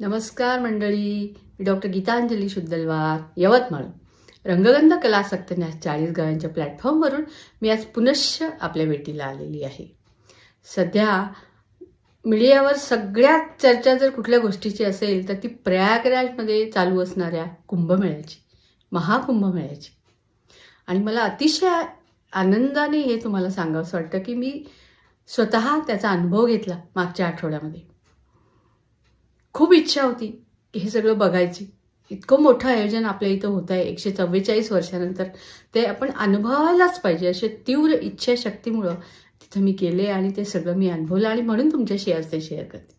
नमस्कार मंडळी मी डॉक्टर गीतांजली शुद्धलवार यवतमाळ. रंगगंध कलासक्तन्या चाळीस गावांच्या प्लॅटफॉर्मवरून मी आज पुनश्च आपल्या भेटीला आलेली आहे. सध्या मीडियावर सगळ्यात चर्चा जर कुठल्या गोष्टीची असेल तर ती प्रयागराजमध्ये चालू असणाऱ्या कुंभमेळ्याची महाकुंभमेळ्याची. आणि मला अतिशय आनंदाने हे तुम्हाला सांगावंसं वाटतं की मी स्वतः त्याचा अनुभव घेतला मागच्या आठवड्यामध्ये. खूप इच्छा होती की हे सगळं बघायची. इतकं मोठं आयोजन आपल्या इथं होत आहे एकशे चव्वेचाळीस वर्षानंतर ते आपण अनुभवायलाच पाहिजे. असे तीव्र इच्छाशक्तीमुळं तिथं मी गेले आणि ते सगळं मी अनुभवलं आणि म्हणून तुमच्याशी आज ते शेअर करते.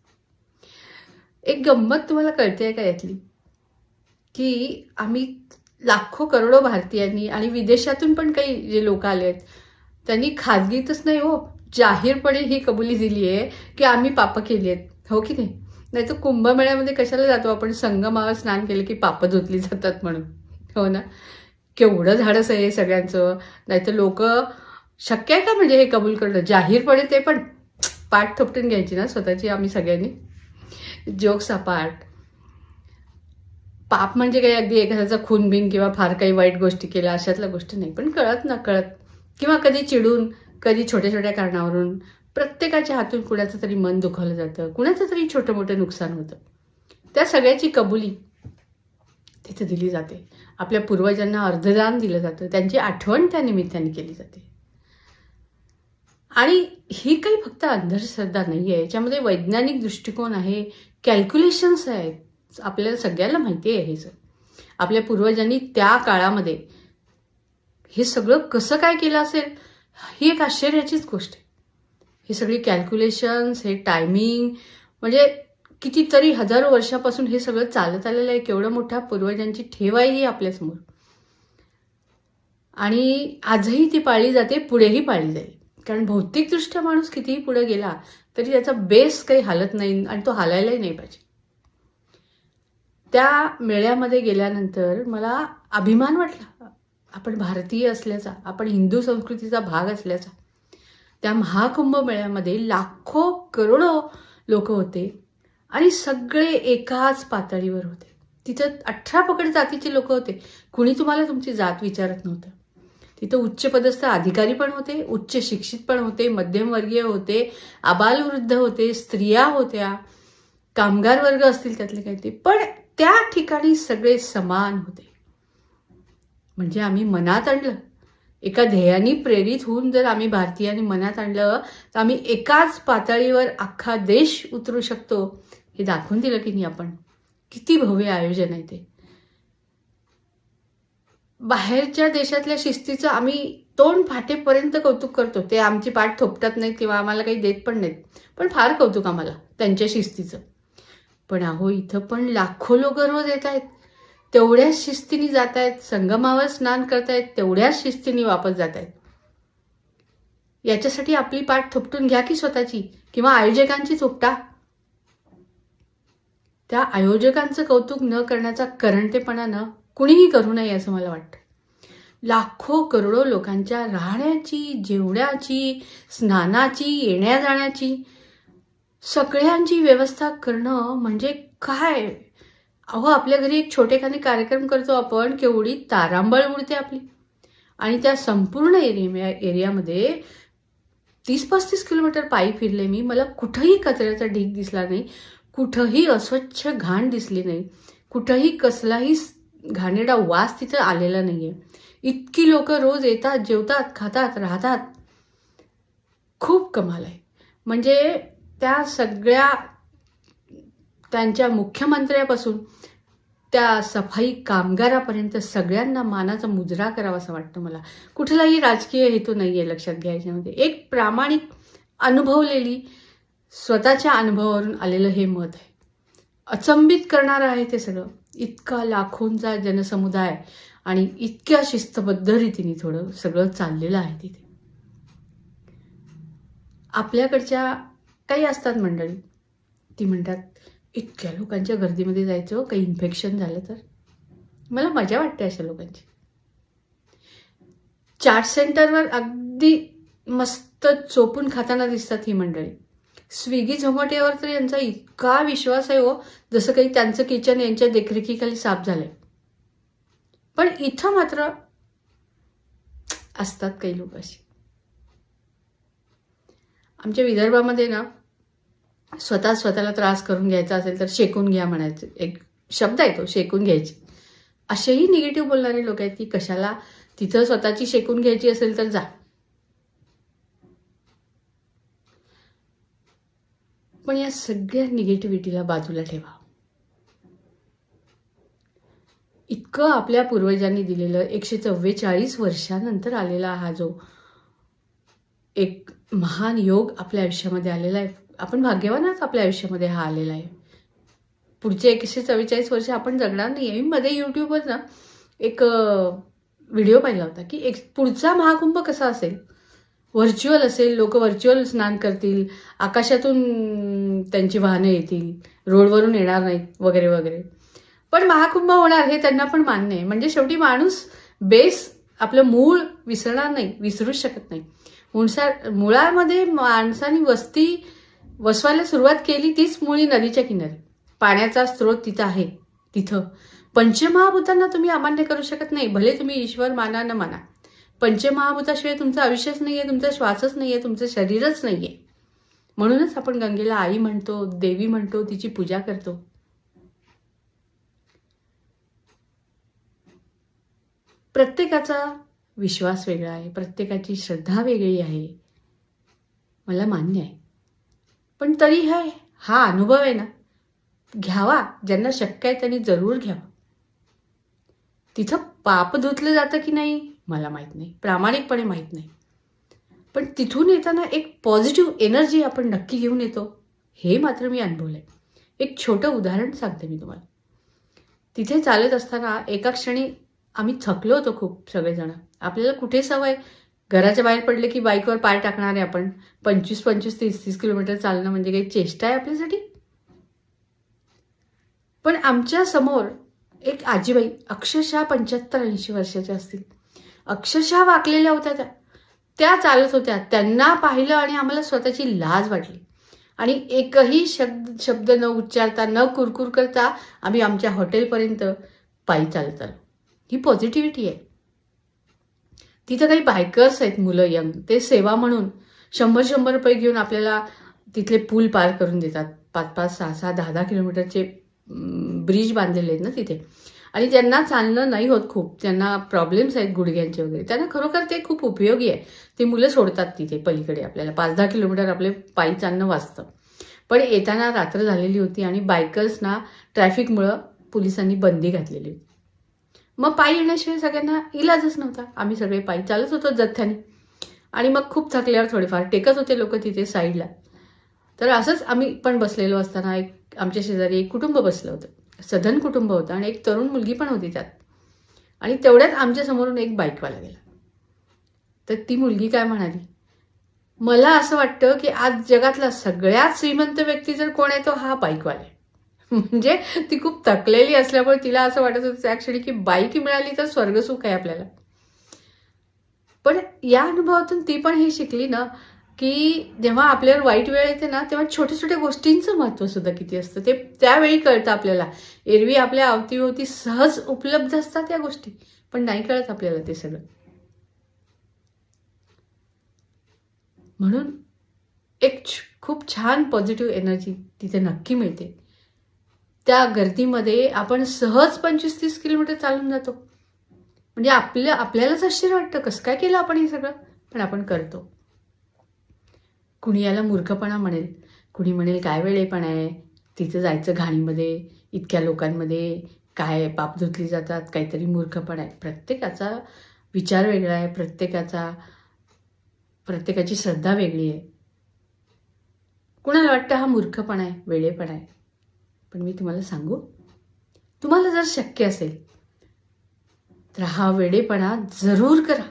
एक गंमत तुम्हाला कळते आहे का यातली? की आम्ही लाखो करोडो भारतीयांनी आणि विदेशातून पण काही जे लोक आले आहेत त्यांनी खाजगीतच नाही हो. जाहीरपणे ही कबुली दिली आहे की आम्ही पापं केली आहेत. हो की नाही? नाही तर कुंभमेळ्यामध्ये कशाला जातो? आपण संगमावर स्नान केलं की पापं धुतली जातात म्हणून. हो ना? केवढं धाडस आहे हे सगळ्यांचं. नाहीतर लोक शक्य आहे का म्हणजे हे कबूल करणं? जाहीरपणे ते पण पाठ थपटून घ्यायची ना स्वतःची आम्ही सगळ्यांनी? Jokes apart. पाप म्हणजे काही अगदी एखाद्याचा खून बिन किंवा फार काही वाईट गोष्टी केल्या अशातल्या गोष्टी नाही. पण कळत ना कळत. किंवा कधी चिडून कधी छोट्या छोट्या कारणावरून प्रत्येकाच्या हातून कुणाचं तरी मन दुखावलं जातं कुणाचं तरी छोटं मोठं नुकसान होतं. त्या सगळ्याची कबुली तिथे दिली जाते. आपल्या पूर्वजांना अर्धदान दिलं जातं. त्यांची आठवण त्या निमित्ताने केली जाते. आणि ही काही फक्त अंधश्रद्धा नाही आहे याच्यामध्ये वैज्ञानिक दृष्टिकोन आहे कॅल्क्युलेशन्स आहेत. आपल्याला सगळ्याला माहिती आहे हे सर आपल्या पूर्वजांनी त्या काळामध्ये हे सगळं कसं काय केलं असेल ही एक आश्चर्याचीच गोष्ट आहे. हे सगळी कॅल्क्युलेशन्स हे टायमिंग म्हणजे कितीतरी हजारो वर्षापासून हे सगळं चालत आलेलं आहे. केवढं मोठ्या पूर्वजांची ठेव आहे ही आपल्यासमोर. आणि आजही ती पाळली जाते पुढेही पाळली जाईल. कारण भौतिकदृष्ट्या माणूस कितीही पुढे गेला तरी त्याचा बेस काही हालत नाही आणि तो हालायलाही नाही पाहिजे. त्या मेळ्यामध्ये गेल्यानंतर मला अभिमान वाटला. आपण भारतीय असल्याचा आपण हिंदू संस्कृतीचा भाग असल्याचा त्या महाकुंभ मेळ्यामध्ये लाखो करोडो लोक होते आणि सगळे एकाच पातळीवर होते. तिथं अठरा पकड जातीचे लोक होते. कुणी तुम्हाला तुमची जात विचारत नव्हतं. तिथं उच्च पदस्थ अधिकारी पण होते उच्च शिक्षित पण होते मध्यमवर्गीय होते आबालवृद्ध होते स्त्रिया होत्या कामगार वर्ग असतील त्यातले काही ते. पण त्या ठिकाणी सगळे समान होते. म्हणजे आम्ही मनात आणलं एका ध्येयाने प्रेरित होऊन जर आम्ही भारतीयांनी मनात आणलं तर आम्ही एकाच पातळीवर अख्खा देश उतरू शकतो. हे दाखवून दिलं की नाही आपण. किती भव्य आयोजन आहे ते. बाहेरच्या देशातल्या शिस्तीचं आम्ही तोंड फाटेपर्यंत कौतुक करतो. ते आमची पाठ थोपटत नाहीत किंवा आम्हाला काही देत पण नाहीत. पण फार कौतुक आम्हाला त्यांच्या शिस्तीचं. पण अहो इथं पण लाखो लोक रोज येत आहेत. तेवढ्याच शिस्तीने जात आहेत संगमावर स्नान करतायत तेवढ्याच शिस्तीने वापस जात आहेत याच्यासाठी आपली पाठ थोपटून घ्या की स्वतःची किंवा आयोजकांची थोपटा. त्या आयोजकांचं कौतुक न करण्याचा करंटेपणा न कुणीही करू नये असं मला वाटतं. लाखो करोडो लोकांच्या राहण्याची जेवण्याची स्नानाची येण्या जाण्याची सगळ्यांची व्यवस्था करणं म्हणजे काय? अहो आपल्या घरी एक छोटेखानी कार्यक्रम करतो आपण केवढी तारांबळ उडते आपली. आणि त्या संपूर्ण एरिया एरियामध्ये तीस पस्तीस किलोमीटर पायी फिरले मी मला कुठंही कचऱ्याचा ढीग दिसला नाही कुठंही अस्वच्छ घाण दिसली नाही कुठंही कसलाही घाणेरडा वास तिथं आलेला नाहीये. इतकी लोक रोज येतात जेवतात खातात राहतात. खूप कमाल आहे. म्हणजे त्या सगळ्या त्यांच्या मुख्यमंत्र्यापासून त्या सफाई कामगारापर्यंत सगळ्यांना मानाचा मुजरा करावा असं वाटतं मला. कुठलाही राजकीय हेतू नाही आहे लक्षात घ्यायच्यामध्ये एक प्रामाणिक अनुभवलेली स्वतःच्या अनुभवावरून आलेलं हे मत आहे. अचंबित करणारं आहे ते सगळं. इतका लाखोंचा जनसमुदाय आणि इतक्या शिस्तबद्ध रीतीने थोडं सगळं चाललेलं आहे तिथे. आपल्याकडच्या काही असतात मंडळी. ती म्हणतात इतक्या लोकांच्या गर्दीमध्ये जायचं हो, काही इन्फेक्शन झालं तर. मला मजा वाटते अशा लोकांची. चाट सेंटरवर अगदी मस्त चोपून खाताना दिसतात ही मंडळी. स्विगी झोमॅटोवर तर यांचा इतका विश्वास आहे हो जसं काही त्यांचं किचन यांच्या देखरेखीखाली साफ झालंय. पण इथं मात्र असतात काही लोक अशी. आमच्या विदर्भामध्ये ना स्वतः स्वतःला त्रास करून घ्यायचा असेल तर शेकून घ्या म्हणायचं. एक शब्द आहे तो शेकून घ्यायची. असेही निगेटिव्ह बोलणारे लोक आहेत की कशाला तिथं स्वतःची शेकून घ्यायची असेल तर जा. पण या सगळ्या निगेटिव्हिटीला बाजूला ठेवा. इतकं आपल्या पूर्वजांनी दिलेलं एकशे चव्वेचाळीस वर्षानंतर आलेला हा जो एक महान योग आपल्या आयुष्यामध्ये आलेला आहे. आपण भाग्यवानच आपल्या आयुष्यामध्ये हा आलेला आहे. पुढचे एकशे चव्वेचाळीस वर्ष आपण जगणार नाही आहे मी मध्ये यूट्यूबवर ना एक व्हिडिओ पाहिला होता की एक पुढचा महाकुंभ कसा असेल? व्हर्च्युअल असेल लोक व्हर्च्युअल स्नान करतील आकाशातून त्यांची वाहनं येतील रोडवरून येणार नाहीत वगैरे वगैरे. पण महाकुंभ होणार हे त्यांना पण मान्य आहे. म्हणजे शेवटी माणूस बेस आपलं मूळ विसरणार नाही विसरूच शकत नाही. मुळसा मुळामध्ये माणसाने वस्ती वसवायला सुरुवात केली तीच मुळी नदीच्या किनारी. पाण्याचा स्रोत तिथं आहे तिथं. पंचमहाभूतांना तुम्ही अमान्य करू शकत नाही भले तुम्ही ईश्वर माना न माना. पंचमहाभूताशिवाय तुमचं आयुष्यच नाहीये तुमचा श्वासच नाहीये तुमचं शरीरच नाहीये. म्हणूनच आपण गंगेला आई म्हणतो देवी म्हणतो तिची पूजा करतो. प्रत्येकाचा विश्वास वेगळा आहे प्रत्येकाची श्रद्धा वेगळी आहे. मला मान्य आहे. पण तरी हा हा अनुभव आहे ना. घ्यावा ज्यांना शक्य आहे त्यांनी जरूर घ्यावा. तिथं पाप धुतलं जातं की नाही मला माहीत नाही. प्रामाणिकपणे माहीत नाही. पण तिथून येताना एक पॉझिटिव्ह एनर्जी आपण नक्की घेऊन येतो हे मात्र मी अनुभवलंय एक छोटं उदाहरण सांगते मी तुम्हाला. तिथे चालत असताना एका क्षणी आम्ही थकलो होतो खूप सगळेजण. आपल्याला कुठे सवय? घराच्या बाहेर पडले की बाईकवर पाय टाकणार आहे आपण. पंचवीस पंचवीस तीस तीस किलोमीटर चालणं म्हणजे काही चेष्टा आहे आपल्यासाठी? पण आमच्यासमोर एक आजीबाई अक्षरशः पंच्याहत्तर ऐंशी वर्षाच्या असतील. अक्षरशः वाकलेल्या होत्या त्या. त्या चालत होत्या. त्यांना पाहिलं आणि आम्हाला स्वतःची लाज वाटली. आणि एकही शब्द शब्द न उच्चारता न कुरकुर करता आम्ही आमच्या हॉटेलपर्यंत पायी चालत आलो. ही पॉझिटिव्हिटी आहे. तिथं काही बायकर्स आहेत मुलं यंग. ते सेवा म्हणून शंभर शंभर रुपये घेऊन आपल्याला तिथले पूल पार करून देतात. पाच पाच सहा सहा दहा दहा किलोमीटरचे ब्रिज बांधलेले आहेत ना तिथे. आणि ज्यांना चालणं नाही होत खूप. ज्यांना प्रॉब्लेम्स आहेत गुडघ्यांचे वगैरे. त्यांना खरोखर ते खूप उपयोगी आहे. ते मुलं सोडतात तिथे पलीकडे आपल्याला. पाच दहा किलोमीटर आपले पायी चालणं वाचतं. पण येताना रात्र झालेली होती आणि बायकर्सना ट्रॅफिकमुळं पोलिसांनी बंदी घातलेली होती. मग पायी येण्याशिवाय सगळ्यांना इलाजच नव्हता. आम्ही सगळे पायी चालत होतो जथ्याने आणि मग खूप थकल्यावर थोडेफार टेकत होते लोक तिथे साईडला. तर असंच आम्ही पण बसलेलो असताना एक आमच्या शेजारी एक कुटुंब बसलं होतं. सधन कुटुंब होतं आणि एक तरुण मुलगी पण होती त्यात. आणि तेवढ्यात आमच्या समोरून एक बाईकवाला गेला. तर ती मुलगी काय म्हणाली? मला असं वाटतं की आज जगातला सगळ्यात श्रीमंत व्यक्ती जर कोण आहे तो हा बाईकवाला आहे. म्हणजे ती खूप थकलेली असल्यामुळे तिला असं वाटत होतं त्या क्षणी की बाईक मिळाली तर स्वर्गसुख आहे आपल्याला. पण या अनुभवातून ती पण हे शिकली ना की जेव्हा आपल्यावर वाईट वेळ येते ना तेव्हा छोट्या छोट्या गोष्टींचं महत्त्व सुद्धा किती असतं. ते त्यावेळी कळतं आपल्याला. एरवी आपल्या अवतीभोवती सहज उपलब्ध असतात या गोष्टी पण नाही कळत आपल्याला ते सगळं. म्हणून एक खूप छान पॉझिटिव्ह एनर्जी तिथे नक्की मिळते. त्या गर्दीमध्ये आपण सहज पंचवीस तीस किलोमीटर चालून जातो. म्हणजे आपल्या आपल्यालाच आश्चर्य वाटतं कसं काय केलं आपण हे सगळं? पण आपण करतो. कुणी याला मूर्खपणा म्हणेल कुणी म्हणेल काय वेळेपणा आहे? तिथं जायचं घाणीमध्ये इतक्या लोकांमध्ये काय पाप धुतली जातात काहीतरी मूर्खपणा आहे. प्रत्येकाचा विचार वेगळा आहे प्रत्येकाचा प्रत्येकाची श्रद्धा वेगळी आहे. कुणाला वाटतं हा मूर्खपणा आहे वेळेपणा आहे? पण मी तुम्हाला सांगू तुम्हाला जर शक्य असेल तर हा वेडेपणा जरूर करा.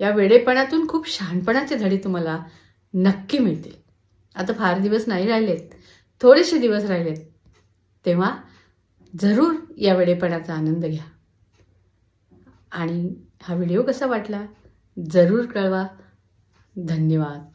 या वेडेपणातून खूप शहाणपणाचे धडे तुम्हाला नक्की मिळतील. आता फार दिवस नाही राहिलेत थोडेसे दिवस राहिलेत तेव्हा जरूर या वेडेपणाचा आनंद घ्या. आणि हा व्हिडिओ कसा वाटला जरूर कळवा. धन्यवाद.